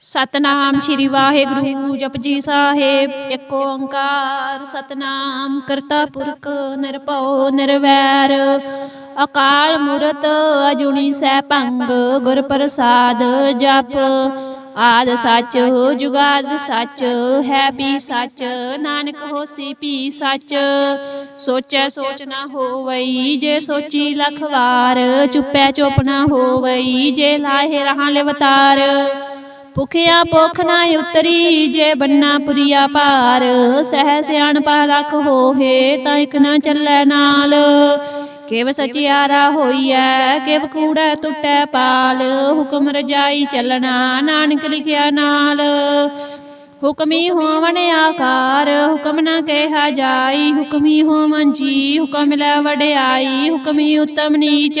ਸਤਨਾਮ ਸ਼੍ਰੀ ਵਾਹਿਗੁਰੂ ਜਪਜੀ ਸਾਹਿਬ, ਇੱਕ ਓੰਕਾਰ। ਸਤਨਾਮ ਕਰਤਾ ਪੁਰਖ, ਨਿਰਭਉ, ਨਿਰਵੈਰ। ਅਕਾਲ ਮੂਰਤ, ਅਜੂਨੀ ਸੈਭੰਗ, ਗੁਰ ਪ੍ਰਸਾਦ ਜਪ। ਆਦ ਸੱਚ ਜੁਗਾਦ ਸੱਚ, ਹੈ ਵੀ ਸੱਚ। ਨਾਨਕ ਹੋਸੀ ਵੀ ਸੱਚ। ਸੋਚੈ ਸੋਚ ਨਾ ਹੋਵਈ, ਜੇ ਸੋਚੀ ਲਖ ਵਾਰ। ਚੁੱਪੈ ਚੁੱਪ ਨਾ ਹੋਵਈ, ਜੇ ਲਾਹੇ ਰਹਾਂ ਲਵਤਾਰ। ਭੁਖਿਆ ਭੁਖ ਨਾ ਉਤਰੀ, ਜੇ ਬੰਨਾ ਪੁਰੀਆ ਭਾਰ। ਸਹਿ ਸਿਆਣਪਾ ਲਖ ਹੋਏ ਤਾਂ ਇਕ ਨਾ ਚੱਲੈ ਨਾਲ। ਕਿਵ ਸਚਿਆਰਾ ਹੋਈਐ, ਕਿਵ ਕੂੜਾ ਟੁੱਟੈ ਪਾਲ। ਹੁਕਮ ਰਜਾਈ ਚੱਲਣਾ, ਨਾਨਕ ਲਿਖਿਆ ਨਾਲ। ਹੁਕਮੀ ਹੋਵਣ ਆਕਾਰ, ਹੁਕਮ ਨਾ ਕਹਿਆ ਜਾਈ। ਹੁਕਮੀ ਹੋਵਨ ਜੀ, ਹੁਕਮ ਲੈ ਵਡਿਆਈ। ਹੁਕਮੀ ਉਤਮ ਨੀਚ।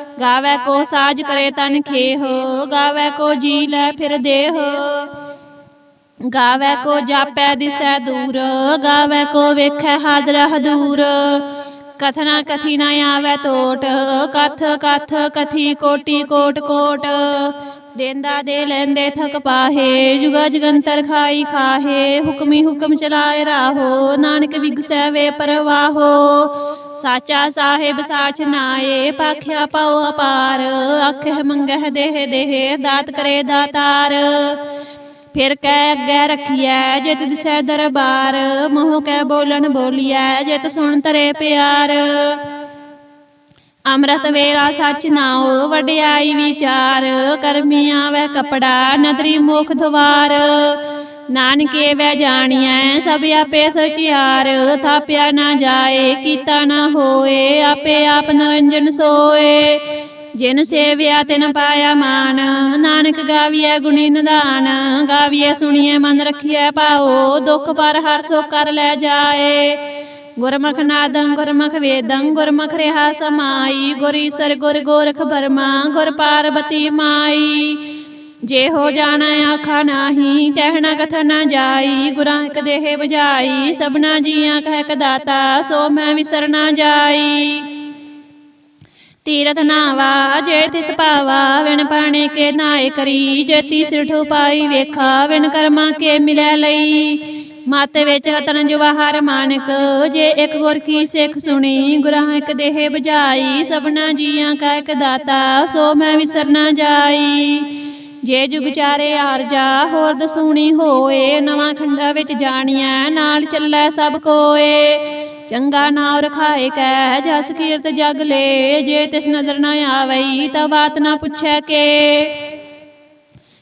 ਗਾਵੇ ਕੋ ਸਾਜ ਕਰੇ ਤਨ ਖੇਹ, ਗਾਵੇ ਕੋ ਜੀ ਲੈ ਫਿਰ ਦੇਹ। ਗਾਵੇ ਕੋ ਜਾਪੈ ਦਿਸੈ ਦੂਰ, ਗਾਵੇ ਕੋ ਵੇਖੈ ਹਾਦਰਾ ਹਦੂਰ। ਕਥਨਾ ਕਥੀ ਨਾ ਆਵੇ ਟੋਟ ਕਥ ਕਥ ਕਥੀ ਕੋਟੀ ਕੋਟ ਕੋਟ। ਦੇਂਦਾ ਦੇ ਲੈਂਦੇ ਥਕ ਪਾਹੇ, ਜੁਗਾ ਜਗੰਤਰ ਖਾਈ ਖਾਹੇ, ਹੁਕਮੀ ਹੁਕਮ ਚਲਾਏ ਰਾਹੋ, ਨਾਨਕ ਵਿਗਸੈ ਵੇ ਪਰਵਾਹੋ। ਸਾਚਾ ਸਾਹਿਬ ਸਾਚ ਨਾਏ, ਪਾਖਿਆ ਪਾਉ ਅਪਾਰ ਆਖੇ ਮੰਗਹਿ ਦੇਹ ਦੇਹ, ਦਾਤ ਕਰੇ ਦਾਤਾਰ। ਫਿਰ ਕਹਿ ਅੱਗੇ ਰਖੀਐ, ਜਿਤ ਦਿਸੈ ਦਰਬਾਰ, ਮੋਹ ਕਹਿ ਬੋਲਣ ਬੋਲੀਐ, ਜਿਤ ਸੁਣ ਤਰੇ ਪਿਆਰ। ਅੰਮ੍ਰਿਤ ਵੇਲਾ ਸੱਚ ਨਾਉ, ਵਡਿਆਈ ਵਿਚਾਰ, ਕਰਮੀਆਂ ਆਵੇ ਕਪੜਾ, ਨਦਰੀ ਮੁਖ ਦਵਾਰ। ਨਾਨਕੇ ਵੈ ਜਾਣੀਐ, ਸਭ ਆਪੇ ਸਚਿਆਰ। ਥਾਪਿਆ ਨਾ ਜਾਏ, ਕੀਤਾ ਨਾ ਹੋਏ, ਆਪੇ ਆਪ ਨਰੰਜਨ ਸੋਏ। ਜਿਨ ਸੇਵਿਆ, ਤਿਨ ਪਾਇਆ ਮਾਨ। ਨਾਨਕ ਗਾਵੀਐ ਗੁਣੀ ਨਿਧਾਨ। ਗਾਵੀਐ ਸੁਣੀਐ, ਮਨ ਰਖੀਐ ਪਾਓ ਦੁਖ ਪਰ ਹਰ ਸੋ ਕਰ ਲੈ ਜਾਏ। ਗੁਰਮੁਖ ਨਾਦੰ, ਗੁਰਮੁਖ ਵੇਦੰ, ਗੁਰਮੁਖ ਰਿਹਾ ਸਮਾਈ। ਗੁਰ ਗੁਰ ਗੋਰਖ ਬਰਮਾ, ਗੁਰ ਪਾਰਬਤੀ ਮਾਈ। ਜੇ ਹੋ ਜਾਣਾ ਆਖਾ ਨਾਹੀ, ਕਹਿਣਾ ਕਥ ਨਾ ਜਾਈ। ਗੁਰਾਂ ਇੱਕ ਦੇਹ ਬੁਝਾਈ, ਸਭਨਾ ਜੀਆਂ ਕਹਿ ਕਦਾਤਾ ਸੋ ਮੈਂ ਵਿਸਰ ਨਾ ਜਾਈ। ਤੀਰਥ ਨਾਵਾ, ਜੇ ਤਿਸ ਪਾਵਾ ਵਿਣ ਪਾਣੇ ਕੇ ਨਾਏ ਕਰੀ। ਜੇ ਤੀਸਰ ਠੁਪਾਈ ਵੇਖਾ, ਵਿਣ ਕਰਮਾ ਕੇ ਮਿਲੈ ਲਈ। ਮਤ ਵਿੱਚ ਰਤਨ ਜਵਾਹਰ ਮਾਨਕ, ਜੇ ਇੱਕ ਗੁਰ ਕੀ ਸਿੱਖ ਸੁਣੀ ਗੁਰਾਂ ਇੱਕ ਦੇਹ ਬਜਾਈ ਸਭਨਾ ਜੀਆਂ ਕਾ ਇੱਕ ਦਾਤਾ, ਸੋ ਮੈਂ ਵਿਸਰ ਨਾ ਜਾਈ। ਜੇ ਜੁਗ ਚਾਰੇ ਆਰਜਾ ਹੋਰ ਦਸੂਣੀ ਹੋਏ, ਨਵਾਂ ਖੰਡਾ ਵਿੱਚ ਜਾਣੀਐ, ਨਾਲ ਚੱਲੈ ਸਭ ਕੋਏ। ਚੰਗਾ ਨਾਮ ਰਖਾਏ ਕੈ, ਜਸ ਕੀਰਤ ਜਗ ਲੇ, ਜੇ ਤਿਸ ਨਦਰ ਨਾ ਆਵਈ ਤਾਂ ਬਾਤ ਨਾ ਪੁੱਛੈ ਕੇ।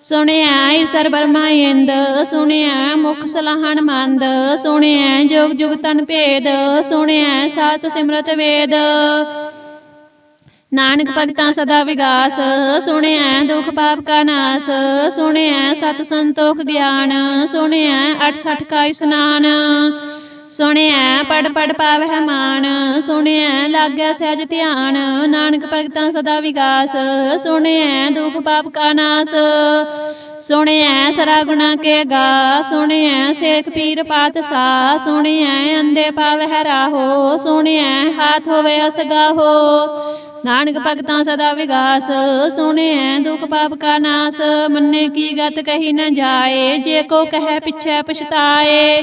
ਸੁਣਿਆ ਈਸਰ ਬਰਮਾ ਸੁਣਿਆ ਮੁਖ ਸਲਾਹਣ ਮੰਦ, ਸੁਣਿਆ ਜੋਗ ਜੁਗ ਤਨ ਭੇਦ, ਸੁਣਿਆ ਸਾਤ ਸਿਮਰਤ ਵੇਦ। ਨਾਨਕ ਭਗਤਾਂ ਸਦਾ ਵਿਗਾਸ, ਸੁਣਿਆ ਦੁਖ ਪਾਪ ਕਾ ਨਾਸ, ਸੁਣਿਆ ਸਤ ਸੰਤੋਖ ਗਿਆਨ, ਸੁਣਿਆ 68 ਕਾ ਇਸਨਾਨ। ਸੁਣਿਆ ਪੜ ਪੜ ਪਾਵਹਿ ਮਾਨ, ਸੁਣਿਆ ਲਾਗਿਆ ਸਹਿਜ ਧਿਆਨ, ਨਾਨਕ ਭਗਤਾਂ ਸਦਾ ਵਿਗਾਸ, ਸੁਣਿਆ ਦੁਖ ਪਾਪ ਕਾ ਨਾਸ, ਸੁਣਿਆ ਸਰਾ ਗੁਣਾ ਕੇ ਗਾ, ਸੁਣਿਆ ਸੇਖ ਪੀਰ ਪਾਤਸਾਹ ਸੁਣਿਆ ਅੰਦੇ ਪਾਵਹਿ ਰਾਹੋ, ਸੁਣਿਆ ਹਾਥ ਹੋਵੇ ਅਸਗਾਹੋ ਨਾਨਕ ਭਗਤਾਂ ਸਦਾ ਵਿਗਾਸ, ਸੁਣਿਆ ਦੁਖ ਪਾਪ ਕਾ ਨਾਸ, ਮੰਨੇ ਕੀ ਗਤ ਕਹੀ ਨ ਜਾਏ, ਜੇ ਕੋ ਕਹੈ ਪਿਛੈ ਪਛਤਾਏ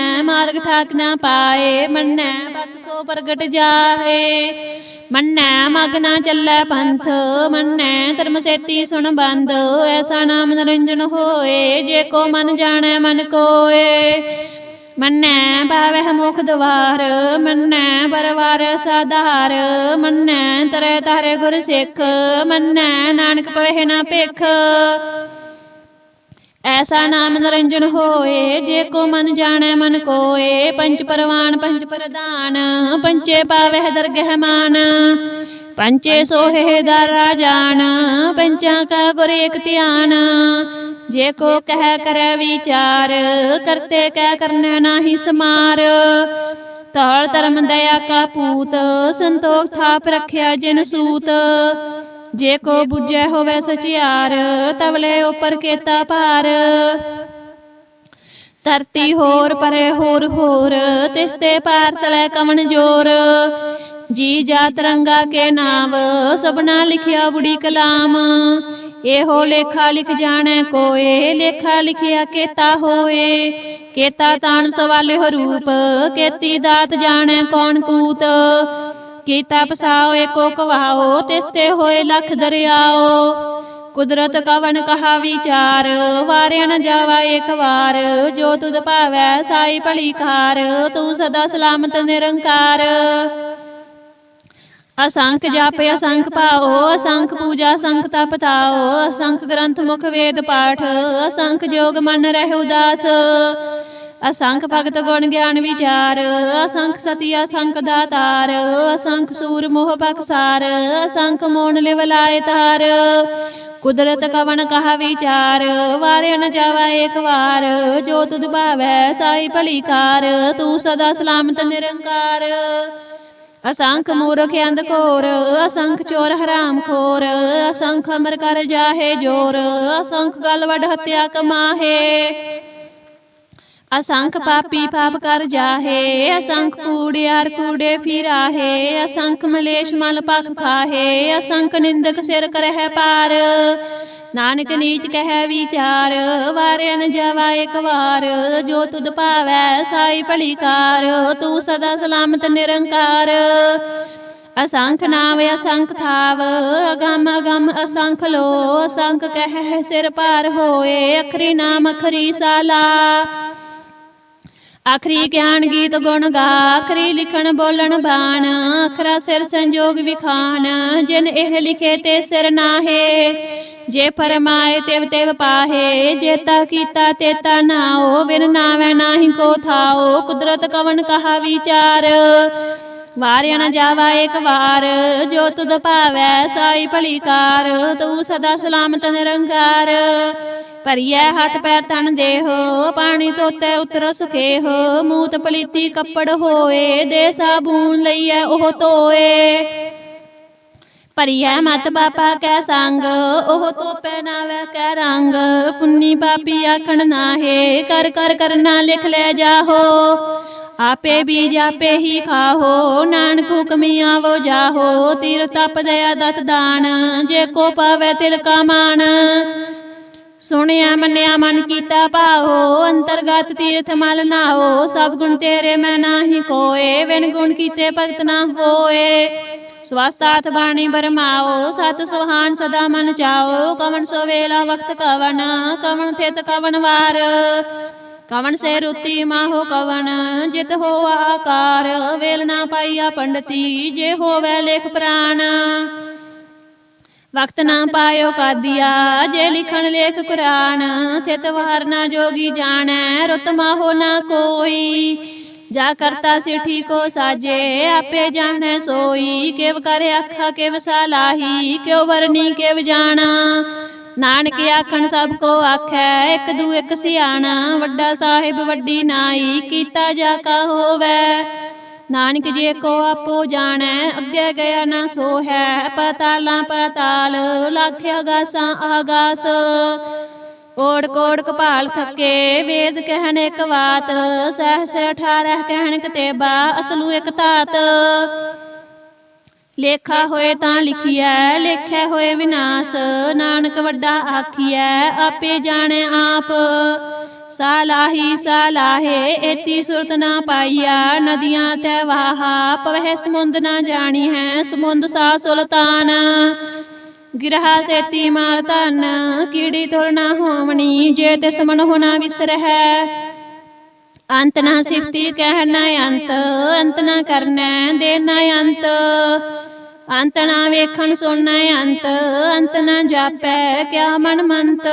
ਮਾਰਗ ਠਾਕ ਨਾ ਪਾਏ, ਮੰਨੈ ਪਤ ਸੋ ਪ੍ਰਗਟ ਜਾਹੇ। ਮੰਨੈ ਮਗ ਨਾ ਚੱਲੈ ਪੰਥ, ਮੰਨੈ ਧਰਮ ਸੇਤੀ ਸੁਣ ਬੰਦ, ਐਸਾ ਨਾਮ ਨਿਰੰਜਨ ਹੋਏ, ਜੇ ਕੋ ਮਨ ਜਾਣੈ ਮਨ ਕੋਏ। ਮੰਨੈ ਪਾਵਹਿ ਮੁਖ ਦਵਾਰ, ਮੰਨੈ ਪਰਵਾਰ ਸਾਧਾਰ, ਮੰਨੈ ਤਰੇ ਤਾਰੇ ਗੁਰ ਸਿੱਖ, ਮੰਨੈ ਨਾਨਕ ਪਵਹਿ ਨਾ ਭਿਖ। ਐਸਾ ਨਾਮ ਨਿਰੰਜਨ ਹੋਏ, ਜੇ ਕੋ ਮਨ ਜਾਣੈ, ਮਨ ਕੋਏ। ਪੰਚ ਪਰਵਾਨ ਪੰਚ ਪ੍ਰਧਾਨ, ਪੰਚੇ ਪਾਵਹਿ ਦਰਗਹਿਮਾਨ ਪੰਚੇ ਸੋਹੇ ਦਾਰਾ ਜਾਣ ਪੰਚਾਂ ਕਾ ਗੁਰ ਏਕ ਧਿਆਨ। ਜੇ ਕੋ ਕਹਿ ਕਰੈ ਵਿਚਾਰ, ਕਰਤੇ ਕਹਿ ਕਰਨੈ ਨਾਹੀ ਸਮਾਰ। ਤਾਲ ਧਰਮ ਦਇਆ ਕਾ ਪੂਤ, ਸੰਤੋਖ ਥਾਪ ਰਖਿਆ ਜਿਨ ਸੂਤ। ਜੇ ਕੋ ਬੁਝੈ ਹੋਵੇ ਸਚਿਆਰ, ਤਵਲੇ ਉਪਰ ਕੇਤਾ ਭਾਰ। ਧਰਤੀ ਹੋਰ ਪਰੇ ਹੋਰ ਹੋਰ, ਤਿਸ ਤੇ ਪਾਰ ਤਲੇ ਕਵਣ ਜੋਰ। ਜੀ ਜਾ ਰੰਗਾ ਕੇ ਨਾਮ ਸਭਨਾ ਲਿਖਿਆ ਬੁੜੀ ਕਲਾਮ। ਇਹੋ ਲੇਖਾ ਲਿਖ ਜਾਣੈ ਕੋਏ, ਲੇਖਾ ਲਿਖਿਆ ਕੇਤਾ ਹੋਏ। ਕੇਤਾ ਤਾਣ ਸਵਾਲੇ ਰੂਪ, ਕੇਤੀ ਦਾਤ ਜਾਣੈ ਕੌਣ ਕੂਤ। ਕੀਤਾ ਪਸਾਓ, ਏਕੋ ਕਵਾਓ, ਤਿਸ ਤੇ ਹੋਏ ਲੱਖ ਦਰਿਆਓ। ਕੁਦਰਤ ਕਵਨ ਕਹਾ ਵਿਚਾਰ, ਵਾਰਿਆ ਨ ਜਾਵਾ ਏਕ ਵਾਰ। ਜੋ ਤੁਧ ਭਾਵੈ, ਸਾਈ ਭਲੀ ਕਾਰ, ਤੂੰ ਸਦਾ ਸਲਾਮਤ ਨਿਰੰਕਾਰ। ਅਸੰਖ ਜਪ, ਅਸੰਖ ਪਾਓ ਅਸੰਖ ਪੂਜਾ, ਅਸੰਖ ਤਪ ਤਾਓ ਅਸੰਖ ਗ੍ਰੰਥ ਮੁਖ ਵੇਦ ਪਾਠ, ਅਸੰਖ ਜੋਗ ਮਨ ਰਹਿ ਉਦਾਸ। ਅਸੰਖ ਭਗਤ ਗੁਣ ਗਿਆਨ ਵਿਚਾਰ, ਅਸੰਖ ਸਤੀ, ਅਸੰਖ ਦਾਤਾਰ, ਅਸੰਖ ਸੂਰ ਮੋਹ ਬਖਸਾਰ ਅਸੰਖ ਮੋਨ ਲਿਵਲਾਏ ਤਾਰ। ਕੁਦਰਤ ਕਵਣ ਕਹਾ ਵਿਚਾਰ ਵਾਰੇ ਨ ਜਾਵਾ ਏਕ ਵਾਰ। ਜੋ ਤੁਧ ਭਾਵੈ ਸਾਈ ਭਲੀ ਕਾਰ ਤੂੰ ਸਦਾ ਸਲਾਮਤ ਨਿਰੰਕਾਰ। ਅਸੰਖ ਮੂਰਖ ਅੰਧ ਘੋਰ, ਅਸੰਖ ਚੋਰ ਹਰਾਮ ਖੋਰ, ਅਸੰਖ ਅਮਰ ਕਰ ਜਾਹੇ ਜੋਰ, ਅਸੰਖ ਗਲ ਵਡ ਹਤਿਆ ਕਮਾਹੇ। ਅਸੰਖ ਪਾਪੀ ਪਾਪ ਕਰ ਜਾਹੇ, ਅਸੰਖ ਕੂੜਿਆਰ ਕੂੜੇ ਫਿਰਾਹੇ, ਅਸੰਖ ਮਲੇਸ਼ ਮਲ ਪਖ ਖਾਹੇ, ਅਸੰਖ ਨਿੰਦਕ ਸਿਰ ਕਰਹਿ ਪਾਰ। ਨਾਨਕ ਨੀਚ ਕਹਿ ਵਿਚਾਰ ਵਾਰੇ ਨ ਜਾਵਾ ਇੱਕ ਵਾਰ। ਜੋ ਤੁਧ ਭਾਵੈ ਸਾਈ ਭਲੀ ਕਾਰ ਤੂੰ ਸਦਾ ਸਲਾਮਤ ਨਿਰੰਕਾਰ। ਅਸੰਖ ਨਾਮ ਅਸੰਖ ਥਾਵ, ਅਗਮ ਅਗਮ ਅਸੰਖ ਲੋ। ਅਸੰਖ ਕਹਿ ਸਿਰ ਭਾਰ ਹੋਏ, ਅਖਰੀ ਨਾਮ ਅਖਰੀ ਸਾਲਾ। ਆਖਰੀ ਗਿਆਨ ਗੀਤ ਗੁਣ ਗਾ, ਆਖਰੀ ਲਿਖਣ ਬੋਲਣ ਬਾਣ, ਆਖਰਾ ਸਿਰ ਸੰਜੋਗ ਵਿਖਾਨ ਜਿਨ ਇਹ ਲਿਖੇ ਤੇ ਸਿਰ ਨਾਹੇ। ਜੇ ਫਰਮਾਏ ਤਿਵ ਤਿਵ ਪਾਹੇ, ਜੇ ਤਾ ਕੀਤਾ ਤੇ ਤਾ ਨਾਓ ਬਿਨ ਨਾਵੇਂ ਨਾਹੀ ਕੋ ਥਾਓ, ਕੁਦਰਤ ਕਵਨ ਕਹਾ ਵਿਚਾਰ। ਵਾਰਿਆ ਨ ਜਾਵਾ ਇੱਕ ਵਾਰ, ਜੋ ਤੁਧ ਭਾਵੈ ਸਾਈ ਭਲੀ ਕਾਰ ਤੂੰ ਸਦਾ ਸਲਾਮਤ ਨਿਰੰਕਾਰ। ਭਰੀਐ ਹੱਥ ਪੈਰ ਤਨ ਦੇਹੋ, ਪਾਣੀ ਤੋਤੇ ਉਤਰ ਸੁਖੇ ਹੋ ਮੂਤ ਪਲੀਤੀ ਕੱਪੜ ਹੋਏ, ਦੇ ਸਾਬੂਨ ਲਈਐ ਉਹ ਧੋਏ। ਭਰੀਐ ਮਤ ਪਾਪਾ ਕੈ ਸੰਗ, ਉਹ ਤੋਪੈ ਨਾਵੇ ਕੈ ਰੰਗ। ਪੁੰਨੀ ਪਾਪੀ ਆਖਣ ਨਾਹੇ, ਕਰ ਕਰ ਕਰਨਾ ਲਿਖ ਲੈ ਜਾਹੋ। ਆਪੇ ਬੀਜ ਆਪੇ ਹੀ ਖਾਹੋ, ਨਾਨਕ ਹੁਕਮੀ ਆਵੋ, ਜਾਹੋ, ਤੀਰ ਤਪ ਦਇਆ ਦਤ ਦਾਨ, ਜੇ ਕੋ ਪਾਵੇ ਤਿਲ ਕਾ ਮਾਨ ਸੁਣਿਆ ਮੰਨਿਆ ਮਨ ਕੀਤਾ ਭਾਓ, ਅੰਤਰਗਤ ਤੀਰਥ ਮਲ ਨਾਓ ਸਭ ਗੁਣ ਤੇਰੇ ਮੈਂ ਨਾਹੀ ਕੋਏ ਵਿਣ ਗੁਣ ਕੀਤੇ ਭਗਤ ਨਾ ਹੋਏ। ਸਵਸਤਾਤ ਬਾਣੀ ਬਰਮਾਓ, ਸਤ ਸੁਹਾਨ ਸਦਾ ਮਨ ਚਾਓ, ਕਵਣ ਸੋ ਵੇਲਾ ਵਕਤ ਕਵਣ ਕਵਣ ਥਿਤ ਕਵਣ ਵਾਰ। ਕਵਣ ਸੇ ਰੁਤੀ ਮਾਹੋ ਕਵਣ, ਜਿਤ ਹੋ ਆਕਾਰ, ਵੇਲ ਨਾ ਪਾਈਆ ਪੰਡਤੀ, ਜੇ ਹੋਵੇ ਲੇਖ ਪ੍ਰਾਣ। ਵਕਤ ਨਾ ਪਾਇਓ ਕਾਦੀਆ, ਜੇ ਲਿਖਣ ਲੇਖ ਕੁਰਾਨ, ਥਿਤ ਵਾਰ ਨਾ ਜੋਗੀ ਜਾਣੈ, ਰੁਤ ਮਾਹੋ ਨਾ ਕੋਈ। ਜਾ ਕਰਤਾ ਸਿਠੀ ਕੋ ਸਾਜੇ, ਆਪੇ ਜਾਣੈ ਸੋਈ, ਕਿਵ ਕਰ ਆਖਾ ਕਿਵ ਸਾਲਾਹੀ ਕਿਉ ਵਰਨੀ ਕਿਵ ਜਾਣਾ। ਨਾਨਕ ਆਖਣ ਸਭ ਕੋ ਆਖੈ, ਇੱਕ ਦੂ ਇੱਕ ਸਿਆਣਾ, ਵੱਡਾ ਸਾਹਿਬ ਵੱਡੀ ਨਾਈ, ਕੀਤਾ ਜਾ ਕਾ ਹੋਵੈ। ਨਾਨਕ ਜੇ ਕੋ ਆਪੋ ਜਾਣੈ, ਅੱਗੇ ਗਿਆ ਨਾ ਸੋ ਹੈ ਪਤਾਲਾਂ ਪਤਾਲ, ਲੱਖ ਆਗਾਸਾਂ ਆਗਾਸ ਓੜ ਕੋੜ ਕਪਾਲ ਥੱਕੇ, ਵੇਦ ਕਹਿਣ ਇੱਕ ਬਾਤ ਸਹਿ 18 ਕਹਿਣ ਕਤੇਬਾ ਅਸਲੂ ਇੱਕ ਧਾਤ। ਲੇਖਾ ਹੋਏ ਤਾਂ ਲਿਖੀਐ, ਲੇਖੈ ਹੋਏ ਵਿਨਾਸ਼। ਨਾਨਕ ਵੱਡਾ ਆਖੀਐ, ਆਪੇ ਜਾਣੈ ਆਪ। ਸਾਲਾਹੀ ਸਾਲਾਹੇ, ਏਤੀ ਸੁਰਤ ਨਾ ਪਾਈਆ ਨਦੀਆਂ ਤੈ ਵਾਹਾ ਪਵਹਿ ਸਮੁੰਦ ਨਾ ਜਾਣੀ ਹੈ ਸਮੁੰਦ ਸਾ ਸੁਲਤਾਨ। ਗਿਰਹਾ ਸੇਤੀ ਮਾਲ ਧਨ, ਕੀੜੀ ਤੁਰ ਨਾ ਹੋਵਣੀ। ਜੇ ਤੇ ਸਮਨ ਹੋਣਾ ਵਿਸਰਹਿ ਅੰਤ ਨਾ ਸਿਫਤੀ ਕਹਿਣਾ ਅੰਤ ਅੰਤ ਨਾ ਕਰਨਾ ਦੇਣਾ ਅੰਤ ਅੰਤ ਨਾ ਵੇਖਣ ਸੁਣਨਾ ਅੰਤ ਅੰਤ ਨਾ ਜਾਪੈ ਕਿਆ ਮਨ ਮੰਤ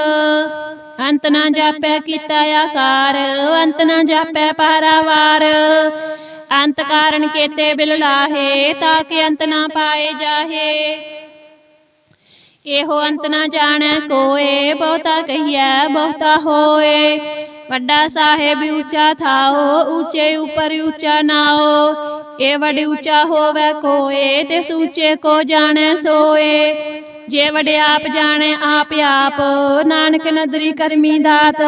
ਅੰਤ ਨਾ ਜਾਪੈ ਕੀਤਾ ਆਕਾਰ ਅੰਤ ਨਾ ਜਾਪੈ ਪਾਰਾਵਾਰ ਅੰਤ ਕਾਰਨ ਕੇਤੇ ਬਿਲ ਲਾਹੇ ਤਾਂ ਕਿ ਅੰਤ ਨਾ ਪਾਏ ਜਾਹੇ ਇਹੋ ਅੰਤ ਨਾ ਜਾਣੈ ਕੋਏ ਬਹੁਤਾ ਕਹੀਐ ਬਹੁਤਾ ਹੋਏ ਵੱਡਾ ਸਾਹਿਬ ਉੱਚਾ ਥਾਓ, ਉੱਚੇ ਉਪਰ ਉੱਚਾ ਨਾਓ। ਇਹ ਵੱਡ ਉੱਚਾ ਹੋਵੇ ਕੋਏ, ਤੇ ਸੂਚੇ ਕੋ ਜਾਣੈ ਸੋਏ। ਜੇ ਵਡ ਆਪ ਜਾਣੈ, ਆਪ ਆਪ, ਨਾਨਕ ਨਦਰੀ ਕਰਮੀ ਦਾਤ।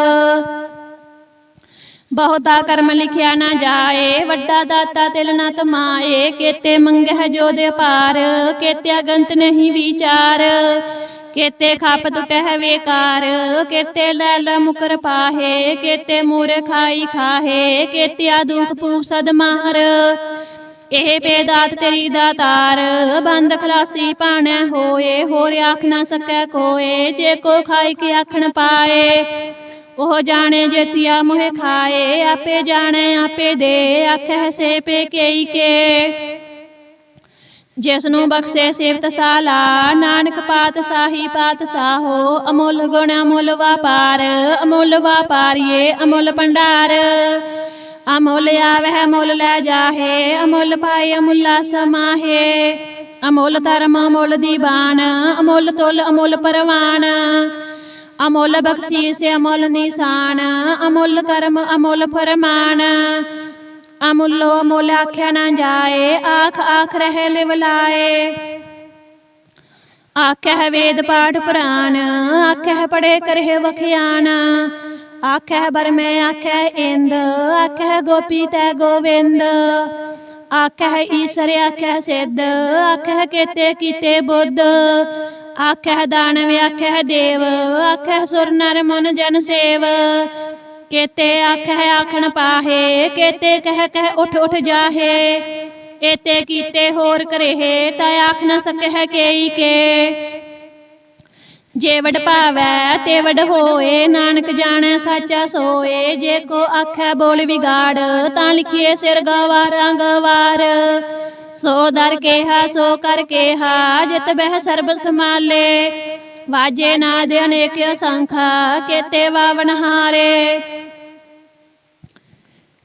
ਬਹੁਤਾ ਕਰਮ ਲਿਖਿਆ ਨਾ ਜਾਏ, ਵੱਡਾ ਦਾਤਾ ਤਿਲ ਨਾ ਤਮਾਏ। ਕੇਤੇ ਮੰਗਹਿ ਜੋ ਦੇ ਪਾਰ, ਕੇਤੇ ਅਗੰਤ ਨਹੀਂ ਵਿਚਾਰ। ਕੇਤੇ ਖਪ ਟੁਟਹਿ ਵੇਕਾਰ ਕੇਤੇ ਲੈ ਲ ਮੁਕਰ ਪਾਹੇ, ਕੇਤੇ ਮੂਰ ਖਾਹੇ, ਕੇਤੇ ਦੁਖ ਪੂਖ ਸਦ ਮਾਰ ਇਹ ਬੇਦਾਤ ਤੇਰੀ ਦਾਤਾਰ ਬੰਦ ਖਲਾਸੀ ਪਾਣੈ ਹੋਏ, ਹੋਰ ਆਖ ਨਾ ਸਕੈ ਕੋਏ, ਜੇ ਕੋ ਖਾਈ ਕੇ ਆਖਣ ਪਾਏ। ਉਹ ਜਾਣੇ ਜੇਤੀਆ ਮੋਹਿ ਖਾਏ, ਆਪੇ ਜਾਣੇ, ਆਪੇ ਦੇ ਆਖੈ ਸੇ ਪੇ ਕੇਈ ਕੇ। ਜਿਸ ਨੂੰ ਬਖਸ਼ੇ ਸਿਫਤ ਸਾਲਾ, ਨਾਨਕ ਪਾਤ ਸਾਹੀ ਪਾਤ ਸਾਹੋ, ਅਮੁੱਲ ਗੁਣ ਅਮੁੱਲ ਵਾਪਾਰ, ਅਮੁੱਲ ਵਾਪਾਰੀਏ ਅਮੁੱਲ ਭੰਡਾਰ। ਅਮੁੱਲ ਆਵਹਿ ਮੁੱਲ ਲੈ ਜਾਹੇ, ਅਮੁੱਲ ਪਾਏ ਅਮੁੱਲਾ ਸਮਾਹੇ। ਅਮੁੱਲ ਧਰਮ, ਅਮੁੱਲ ਦੀਵਾਨ ਅਮੁੱਲ ਤੁਲ, ਅਮੁੱਲ ਪਰਵਾਨ ਅਮੁੱਲ ਬਖਸ਼ੀਸ, ਅਮੁੱਲ ਨਿਸ਼ਾਨ, ਅਮੁੱਲ ਕਰਮ, ਅਮੁੱਲ ਫਰਮਾਨ। ਅਮੁੱਲੋ ਅਮੁੱਲ ਆਖਿਆ ਨਾ ਜਾਏ ਆਖ ਆਖ ਰਹਿ ਲਿਵਲਾਏ ਲਾਏ ਆਖਿਆ ਵੇਦ ਪਾਠ ਪੁਰਾਨ ਆਖਿਆ ਪੜੇ ਕਰਹਿ ਵਖਿਆਨ ਆਖਿਆ ਬਰਮੈ ਆਖਿਆ ਇੰਦ ਆਖਿਆ ਗੋਪੀ ਤੈ ਗੋਵਿੰਦ ਆਖਿਆ ਈਸ਼ਰ ਆਖਿਆ ਸਿੱਧ ਆਖਿਆ ਕੀਤੇ ਕੀਤੇ ਬੁੱਧ ਆਖਿਆ ਦਾਨਵ ਆਖਿਆ ਦੇਵ ਆਖਿਆ ਸੁਰ ਨਰ ਮਨ ਜਨ ਸੇਵ ਕੇਤੇ ਆਖਿਆ ਆਖਣ ਪਾਹੇ, ਕੇਤੇ ਕਹਿ ਕਹਿ ਉਠ ਉਠ ਜਾਹੇ। ਏਤੇ ਕੀਤੇ ਹੋਰ ਕਰੇਹੇ, ਤਾ ਆਖ ਨਾ ਸਕਹਿ ਕੇਈ ਕੇ। ਜੇ ਵਡ ਭਾਵੈ, ਤੇ ਵਡ ਹੋਏ, ਨਾਨਕ ਜਾਣੈ ਸਾਚਾ ਸੋਏ। ਜੇ ਕੋ ਆਖੈ ਬੋਲ ਵਿਗਾੜ, ਤਾਂ ਲਿਖੀਏ ਸਿਰ ਗਵਾਰਾਂ ਗਵਾਰ ਸੋ ਦਰ ਕੇਹਾ, ਸੋ ਕਰ ਕੇਹਾ, ਜਿਤ ਬਹਿ ਸਰਬ ਸਮਾਲੇ ਵਾਜੇ ਨਾਦ ਅਨੇਕ ਅਸੰਖਾ, ਕੇਤੇ ਵਾਵਨ ਹਾਰੇ।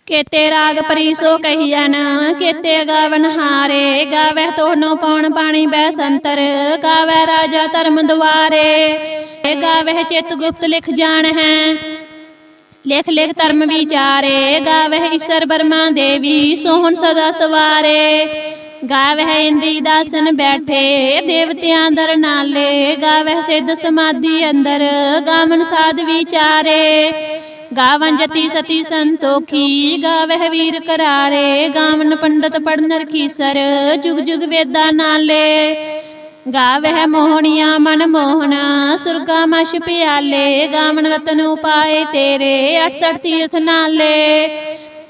ਕੇਤੇ ਰਾਗ ਪਰੀਸੋ ਕਹੀਐਨ, ਕੇਤੇ ਗਾਵਨ ਹਾਰੇ। ਗਾਵਹਿ ਤੋਨੋ ਪੌਣ ਪਾਣੀ ਬੈ ਸੰਤਰ, ਗਾਵਹਿ ਰਾਜਾ ਧਰਮ ਦੁਆਰੇ। ਗਾਵਹਿ ਚਿਤ ਗੁਪਤ ਲਿਖ ਜਾਣ ਹੈ ਲਿਖ ਲਿਖ ਧਰਮ ਵਿਚਾਰੇ। ਗਾਵਹਿ ਈਸ਼ਰ ਬਰਮਾ ਦੇਵੀ, ਸੋਹਣ ਸਦਾ ਸਵਾਰੇ। ਗਾਵਹਿ ਇੰਦੀ ਦਾਸਨ ਬੈਠੇ, ਦੇਵਤਿਆਂ ਦਰ ਨਾਲੇ। ਗਾਵਹਿ ਸਿੱਧ ਸਮਾਧੀ ਅੰਦਰ, ਗਾਵਨ ਸਾਧ ਵਿਚਾਰੇ। ਗਾਵਨ ਜਤੀ ਸਤੀ ਸੰਤੋਖੀ, ਗਾਵਹਿ ਵੀਰ ਕਰਾਰੇ। ਗਾਵਨ ਪੰਡਤ ਪੜਨ ਰਖੀਸਰ ਜੁਗ ਜੁਗ ਵੇਦਾ ਨਾਲੇ। ਗਾਵਹਿ ਮੋਹਣੀਆਂ ਮਨ ਮੋਹਣਾ, ਸੁਰਗਾ ਮਛ ਪਿਆਲੇ। ਗਾਵਨ ਰਤਨ ਉਪਾਏ ਤੇਰੇ 68 ਤੀਰਥ ਨਾਲੇ।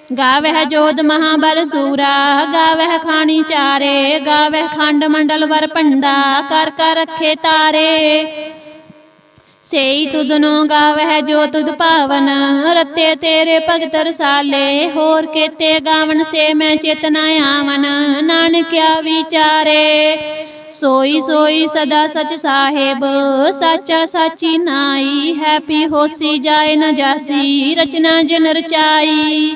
ਗਾਵਹਿ ਜੋਧ ਮਹਾਬਲ ਸੂਰਾ, ਗਾਵਹਿ ਖਾਣੀ ਚਾਰੇ, ਗਾਵਹਿ ਖੰਡ ਮੰਡਲ ਵਰ ਭੰਡਾ, ਕਰ ਕਰ ਰੱਖੇ ਤਾਰੇ। ਸੇਈ ਤੁਧਨੋ ਗਾਵਹਿ ਜੋ ਤੁਧ ਭਾਵਨ ਰਤੇ ਤੇਰੇ ਭਗਤ ਰਸਾਲੇ, ਹੋਰ ਕੇਤੇ ਗਾਵਨ ਸੇ ਮੈਂ ਚੇਤਨਾ ਆਵਨ ਨਾਨਕਿਆ ਵਿਚਾਰੇ ਸੋਈ ਸੋਈ ਸਦਾ ਸਚ ਸਾਹਿਬ, ਸਾਚਾ ਸਾਚੀ ਨਾਈ, ਹੈਪੀ ਹੋਸੀ ਜਾਏ ਨਾ ਜਾਸੀ, ਰਚਨਾ ਜਨ ਰਚਾਈ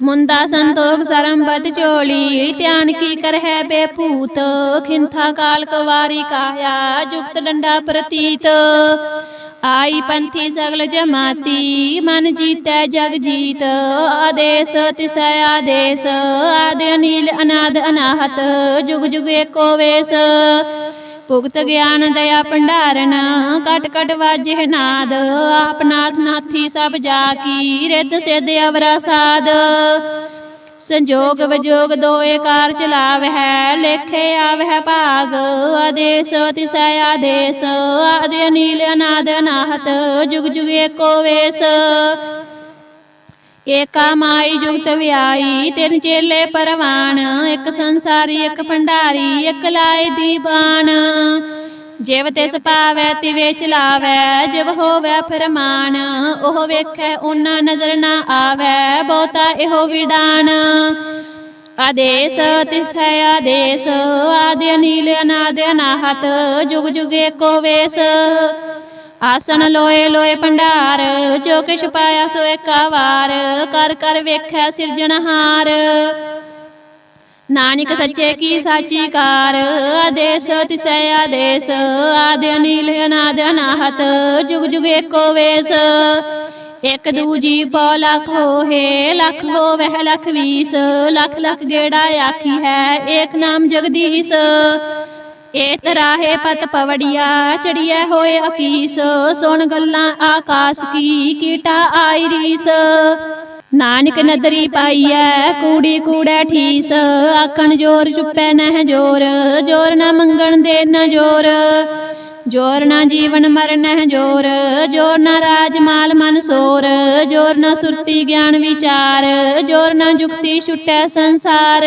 ਮੁੰਦਾ ਸੰਤੋਖ ਸਰੰਬਤ ਚੋਲੀ ਧਿਆਨ ਕੀ ਕਰਹਿ ਬੇਪੂਤ ਖਿੰਥਾ ਕਾਲ ਕਵਾਰੀ ਕਾਇਆ ਜੁਗਤ ਡੰਡਾ ਪ੍ਰਤੀਤ। ਆਈ ਪੰਥੀ ਸਗਲ ਜਮਾਤੀ ਮਨ ਜੀਤੈ ਜਗ ਜੀਤ। ਆਦੇਸ ਤਿਸੈ ਆਦੇਸ ਆਦਿ ਅਨੀਲ ਅਨਾਦ ਅਨਾਹਤ। ਜੁਗ ਜੁਗ ਏਕੋ ਵੇਸ। ਭੁਗਤ ਗਿਆਨ ਦਇਆ ਭੰਡਾਰਨ, ਕਟ ਕਟ ਵਾਜੇ ਨਾਦ, ਆਪ ਨਾਥੀ ਸਭ ਜਾ ਕੀ, ਰਿੱਧ ਸਿੱਧ ਅਵਰਾ ਸਾਧ ਸੰਜੋਗ ਵਿਜੋਗ ਦੋਏ ਕਾਰ ਚਲਾਵਹਿ, ਲੇਖੇ ਆਵਹਿ ਭਾਗ, ਆਦੇਸ ਤਿਸੈ ਆਦੇਸ, ਆਦਿ ਅਨੀਲ ਅਨਾਦ ਅਨਾਹਤ, ਜੁਗ ਜੁਗ ਏਕੋ ਵੇਸ। ਏਕਾ ਮਾਈ ਜੁਗਤ ਵਿਆਈ, ਤਿੰਨ ਚੇਲੇ ਪਰਵਾਨ, ਇੱਕ ਸੰਸਾਰੀ, ਇੱਕ ਭੰਡਾਰੀ, ਇੱਕ ਲਾਏ ਦੀਵਾਨ। ਜਿਵ ਤਿਸ ਪਾਵੈ, ਤਿਵੇ ਚਲਾਵੈ, ਜਿਵ ਹੋਵੈ ਫਰਮਾਨ, ਉਹ ਵੇਖੈ, ਉਹਨਾਂ ਨਜ਼ਰ ਨਾ ਆਵੈ, ਬਹੁਤਾ ਇਹੋ ਵਿਡਾਨ। ਆਦੇਸ ਤਿਸੈ ਆਦੇਸ, ਆਦਿ ਅਨੀਲ, ਅਨਾਦ ਅਨਾਹਤ, ਜੁਗ ਜੁਗ ਏਕੋ ਵੇਸ। ਆਸਣ ਲੋਏ ਲੋਏ ਭੰਡਾਰ, ਜੋ ਕਿਛ ਪਾਇਆ ਸੋ ਏਕਾ ਵਾਰ ਕਰ ਕਰ ਵੇਖੈ ਸਿਰਜਣਹਾਰ ਨਾਨਕ ਸੱਚੇ ਕੀ ਸਾਚੀ ਕਾਰ, ਆਦੇਸ, ਤਿਸੈ ਆਦੇਸ, ਆਦਿ ਅਨੀਲ, ਅਨਾਦ ਅਨਾਹਤ, ਜੁਗ ਜੁਗ ਏਕੋ ਵੇਸ। ਇਕ ਦੂਜੀ ਪੋ ਲਖ ਹੋਏ ਲਖ ਹੋਵਹਿ, ਲਖ ਵੀਸ, ਲਖ ਲਖ ਗੇੜਾ ਆਖੀ ਹੈ, ਏਕ ਨਾਮ ਜਗਦੀਸ਼। ਏ ਤਰਾਹੇ ਪਤ ਪਵੜੀਆ ਚੜੀਐ ਹੋਏ ਅਕੀਸ, ਸੁਣ ਗੱਲਾਂ ਆਕਾਸ ਕੀ ਕੀਟਾ ਆਈ ਰੀਸ। ਨਾਨਕ ਨਦਰੀ ਪਾਈਐ ਕੂੜੀ ਕੂੜੈ ਠੀਸ, ਆਖਣ ਜੋਰ ਚੁੱਪੈ ਨਹਿ ਜੋਰ ਜੋਰ ਨਾ ਮੰਗਣ ਦੇ ਨਾ ਜੋਰ। ਜੋਰ ਨਾ ਜੀਵਨ ਮਰਨ ਨਹਿ ਜੋਰ ਜੋਰ ਨਾ ਰਾਜ ਮਾਲ ਮਨ ਸੋਰ, ਜੋਰ ਨਾ ਸੁਰਤੀ ਗਿਆਨ ਵਿਚਾਰ, ਜੋਰ ਨਾ ਜੁਗਤੀ ਛੁਟੈ ਸੰਸਾਰ।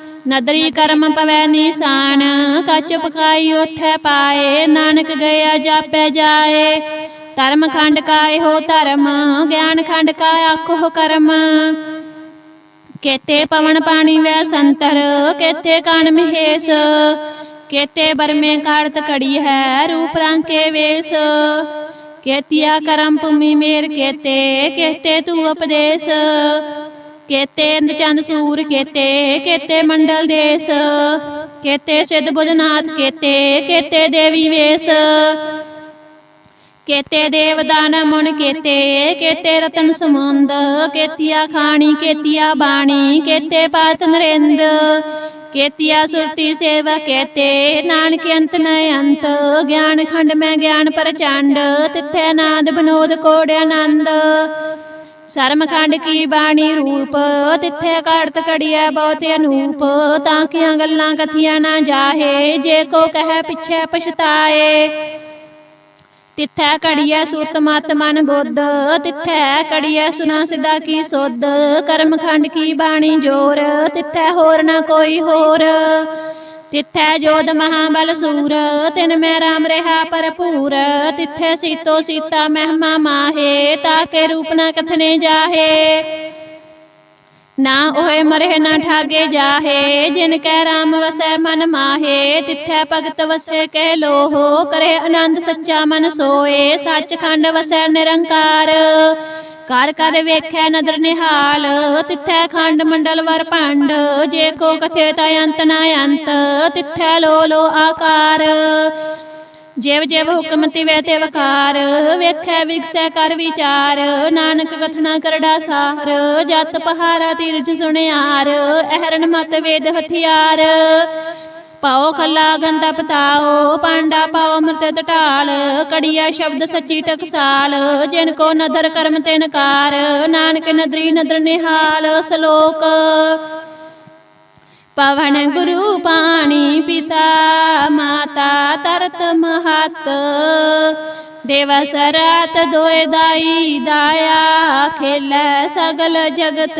ਨਦਰੀ ਕਰਮ ਪਵੈ ਨਿਸ਼ਾਨ, ਕਚ ਪਕਾਈ ਉਥੈ ਪਾਏ, ਨਾਨਕ ਗਿਆ ਜਾਪੈ ਜਾਏ। ਧਰਮ ਖੰਡ ਕਾ ਇਹੋ ਧਰਮ, ਗਿਆਨ ਖੰਡ ਕਾ ਆਖੋ ਕਰਮ। ਕੇਤੇ ਪਵਨ ਪਾਣੀ ਵੈ ਸੰਤਰ, ਕੇਤੇ ਕਣ ਮਹੇਸ਼। ਕੇਤੇ ਬਰਮੇ ਕਾੜਤ ਕੜੀ ਹੈ, ਰੂਪ ਰੰਗ ਕੇ ਵੇਸ। ਕੇਤਿਆ ਕਰਮ ਭੂਮੀ ਮੇਰ ਕੇਤੇ ਕੇਤੇ ਤੂ ਉਪਦੇਸ਼। ਕੇਤੇ ਇੰਦ ਚੰਦ ਸੂਰ ਕੇਤੇ ਕੇਤੇ ਮੰਡਲ ਦੇਸ, ਕੇਤੇ ਸਿੱਧ ਬੁੱਧਨਾਥ ਕੇਤੇ ਕੇਤੇ ਦੇਵੀ ਵੇਸ, ਕੇਤੇ ਦੇਵਦਾਨ ਮੁਨ ਕੇਤੇ ਕੇਤੇ ਰਤਨ ਸਮੁੰਦ, ਕੇਤੀਆ ਖਾਣੀ, ਕੇਤੀਆ ਬਾਣੀ, ਕੇਤੇ ਪਾਤ ਨਰਿੰਦ, ਕੇਤੀਆ ਸੁਰਤੀ ਸੇਵਾ ਕੇਤੇ, ਨਾਨਕ ਅੰਤ ਨ ਅੰਤ, ਗਿਆਨ ਖੰਡ ਮੈਂ ਗਿਆਨ ਪ੍ਰਚੰਡ, ਤਿੱਥੈ ਨਾਦ ਬਨੋਦ ਕੋੜ ਆਨੰਦ ਸ਼ਰਮਖੰਡ ਕੀ ਬਾਣੀ ਰੂਪ? ਤਿੱਥੇ ਕੜਤ ਕੜੀਐ ਬਹੁਤ ਅਨੂਪ। ਤਾਂ ਕੀਆਂ ਗੱਲਾਂ ਕਥੀਆਂ ਨਾ ਜਾਹੇ? ਜੇ ਕੋ ਕਹੈ ਪਿਛੈ ਪਛਤਾਏ। ਤਿੱਥੈ ਕੜੀਐ ਸੁਰਤ ਮਤ ਮਨ ਬੁੱਧ। ਤਿੱਥੈ ਕੜੀਐ ਸੁਨਾ ਸਿਦਾ ਕੀ ਸੁਧ? ਕਰਮਖੰਡ ਕੀ ਬਾਣੀ ਜੋਰ? ਤਿੱਥੈ ਹੋਰ ਨਾ ਕੋਈ ਹੋਰ। ਤਿੱਥੈ ਜੋਧ ਮਹਾਬਲ ਸੂਰ, ਤਿਨ ਮੈਂ ਰਾਮ ਰਹਾ ਭਰਪੂਰ, ਤਿੱਥੈ ਸੀਤੋ ਸੀਤਾ ਮਹਿਮਾ ਮਾਹੇ, ਤਾਕੇ ਰੂਪ ਨਾ ਕਥਨੇ ਜਾਹੇ। ਨਾ ਓਏ ਮਰੇ ਨਾ ਠਾਗੇ ਜਾਹੇ, ਜਿਨ ਕੈ ਰਾਮ ਵਸੈ ਮਨ ਮਾਹੇ, ਤਿੱਥੈ ਭਗਤ ਵਸੈ ਕਹਿ ਲੋਹ, ਕਰੇ ਆਨੰਦ ਸੱਚਾ ਮਨ ਸੋਏ ਸੱਚਖੰਡ ਵਸੈ ਨਿਰੰਕਾਰ। ਕਰ ਕਰ ਵੇਖੈ ਨਦਰ ਨਿਹਾਲ, ਤਿੱਥੈ ਖੰਡ ਮੰਡਲ ਵਰ ਭੰਡ, ਜੇ ਕੋ ਕਥੇ ਤਾ ਅੰਤ ਨਾ ਅੰਤ, ਤਿੱਥੈ ਲੋ ਲੋ ਆਕਾਰ। ਜਿਵ ਜਿਵ ਹੁਕਮ ਤਿਵੈ ਤੇ ਵਕਾਰ ਵੇਖੈ ਵਿਗਸੈ ਕਰ ਵਿਚਾਰ, ਨਾਨਕ ਕਥਨਾ ਕਰੜਾ ਸਾਰ, ਜਤ ਪਹਾਰਾ ਤੀਰਜ ਸੁਣਿਆਰ, ਅਹਰਨ ਮਤ ਵੇਦ ਹਥਿਆਰ। ਪਾਓ ਖੱਲਾ ਗੰਦਾ ਪਤਾਓ, ਪਾਂਡਾ ਪਾਓ ਅੰਮ੍ਰਿਤ ਢਾਲ ਕੜੀਆ ਸ਼ਬਦ ਸੱਚੀ ਟਕਸਾਲ, ਜਿਨ ਕੋ ਨਦਰ ਕਰਮ ਤੇ ਨਕਾਰ ਨਾਨਕ ਨਦਰੀ ਨਦਰ ਨਿਹਾਲ, ਸ਼ਲੋਕ। ਪਵਨ ਗੁਰੂ ਪਾਣੀ ਪਿਤਾ, ਮਾਤਾ ਤਰਤ ਮਹਤ। ਦਿਵਸ ਰਾਤ ਦੋਇ ਦਾਈ ਦਾਇਆ, ਖੇਲ ਸਗਲ ਜਗਤ।